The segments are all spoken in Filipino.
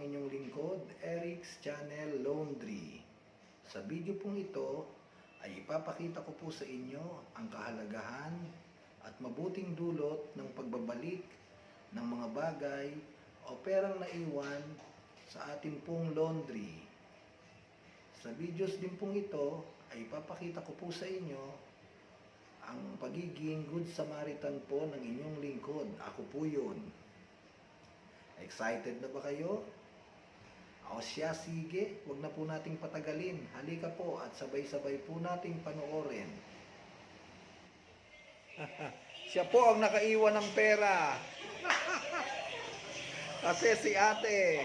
inyong lingkod, Eric's Channel Laundry. Sa video pong ito ay ipapakita ko po sa inyo ang kahalagahan at mabuting dulot ng pagbabalik ng mga bagay o perang naiwan sa ating pong laundry. Sa videos din pong ito ay ipapakita ko po sa inyo ang pagiging good Samaritan po ng inyong lingkod. Ako po yun. Excited na ba kayo? O siya, sige, wag na po nating patagalin. Halika po at sabay-sabay po nating panoorin. siya po ang nakaiwan ng pera. Kasi si ate.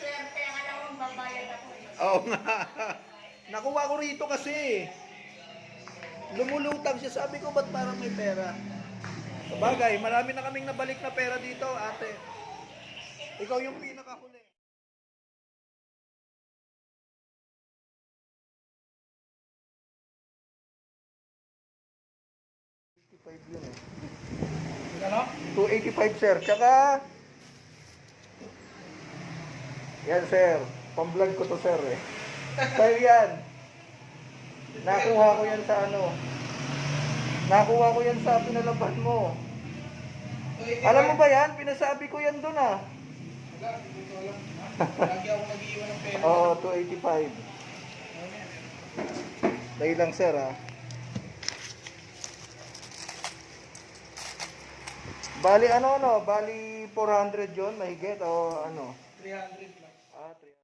Swerte ka naman babayad ako. Oo nga. Nakuha ko rito kasi. Lumulutang siya. Sabi ko, ba't parang may pera? Sabagay, marami na kaming nabalik na pera dito, ate. Ikaw yung pinakahuli. yun eh. Ano? 285 sir. Tsaka yan sir. Pamblog ko to sir eh. Sir yan. Nakuha ko yan sa ano. Nakuha ko yan sa pinalaban mo. Alam mo ba yan? Pinasabi ko yan doon ah. Wala, hindi ko alam. Lagi ako nag-iwan ng pera. Oo, 285. Dahil lang sir ah. Bali ano ano, bali 400 yon mahigit o ano? 300 lang. Ah, 300.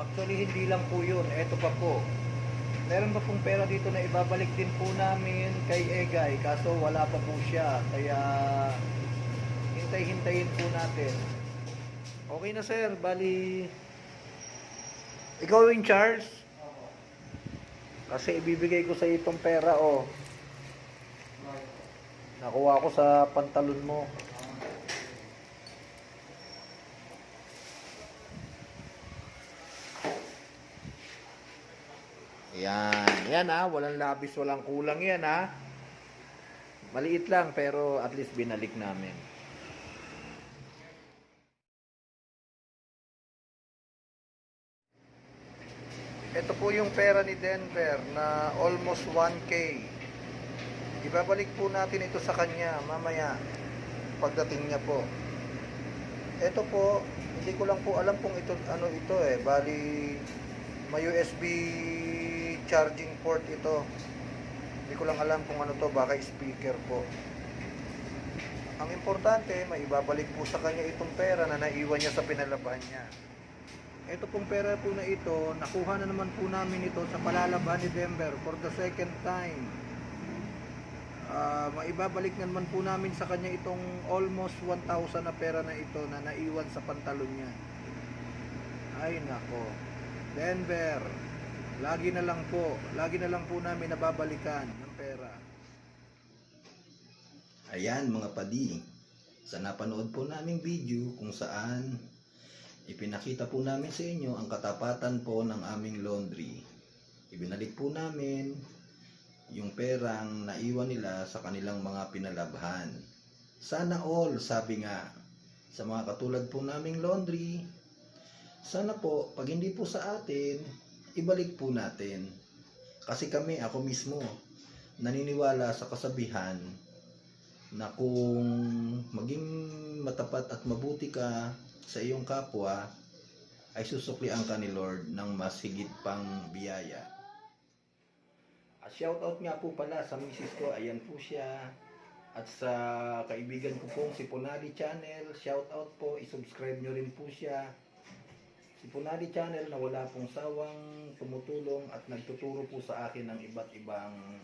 Actually, hindi lang po yun. Ito pa po. Meron pa pong pera dito na ibabalik din po namin kay Egay. Kaso wala pa po siya. Kaya hintay-hintayin po natin. Okay na sir. Bali, ikaw in charge. Kasi ibibigay ko sa itong pera, oh. Nakuha ko sa pantalon mo. Yan. Yan ha. Walang labis, walang kulang yan ha. Maliit lang pero at least binalik namin. Ito po yung pera ni Denver na almost 1K. Ibabalik po natin ito sa kanya mamaya pagdating niya po. Ito po, hindi ko lang po alam kung ito ano ito eh. Bali may USB charging port ito. Hindi ko lang alam kung ano to, baka speaker po. Ang importante, may ibabalik po sa kanya itong pera na naiwan niya sa pinalaban niya. Ito pong pera po na ito, nakuha na naman po namin ito sa palalaban ni Denver for the second time. Ah, maibabalik na naman po namin sa kanya itong almost 1,000 na pera na ito na naiwan sa pantalon niya. Ay nako. Denver, lagi na lang po, lagi na lang po namin nababalikan ng pera. Ayan mga padi, sa napanood po naming video kung saan ipinakita po namin sa inyo ang katapatan po ng aming laundry. Ibinalik po namin yung perang naiwan nila sa kanilang mga pinalabhan. Sana all, sabi nga, sa mga katulad po naming laundry, sana po, pag hindi po sa atin, ibalik po natin. Kasi kami, ako mismo, naniniwala sa kasabihan na kung maging matapat at mabuti ka sa iyong kapwa, ay susuklian ka ni Lord ng mas higit pang biyaya. At shoutout nga po pala sa misis ko, ayan po siya. At sa kaibigan ko pong si Punali Channel, shoutout po, isubscribe nyo rin po siya. Si Punali Channel na wala pong sawang tumutulong at nagtuturo po sa akin ng iba't ibang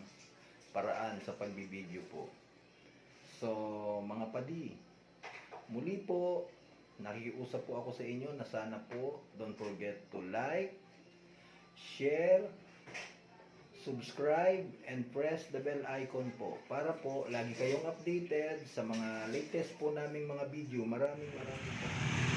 paraan sa pagbibideo po. So, mga padi, muli po, nakikiusap po ako sa inyo na sana po, don't forget to like, share, subscribe, and press the bell icon po para po lagi kayong updated sa mga latest po naming mga video. Maraming maraming po.